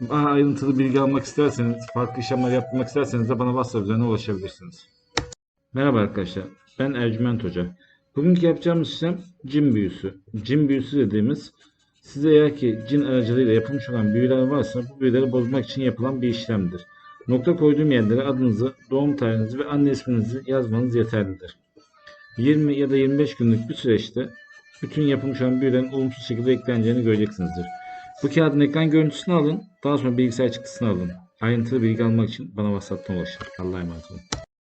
daha ayrıntılı bilgi almak isterseniz, farklı işlemler yapmak isterseniz de bana WhatsApp üzerinden ulaşabilirsiniz. Merhaba arkadaşlar, ben Ercüment Hoca. Bugünkü yapacağımız işlem cin büyüsü. Cin büyüsü dediğimiz, size eğer ki cin aracılığıyla yapılmış olan büyüler varsa bu büyüleri bozmak için yapılan bir işlemdir. Nokta koyduğum yerlere adınızı, doğum tarihinizi ve anne isminizi yazmanız yeterlidir. 20 ya da 25 günlük bir süreçte bütün yapılmış olan büyülerin olumsuz şekilde ekleneceğini göreceksinizdir. Bu kağıdın ekran görüntüsünü alın. Daha sonra bilgisayar çıktısını alın. Ayrıntılı bilgi almak için bana WhatsApp'tan ulaşın. Allah'a emanet olun.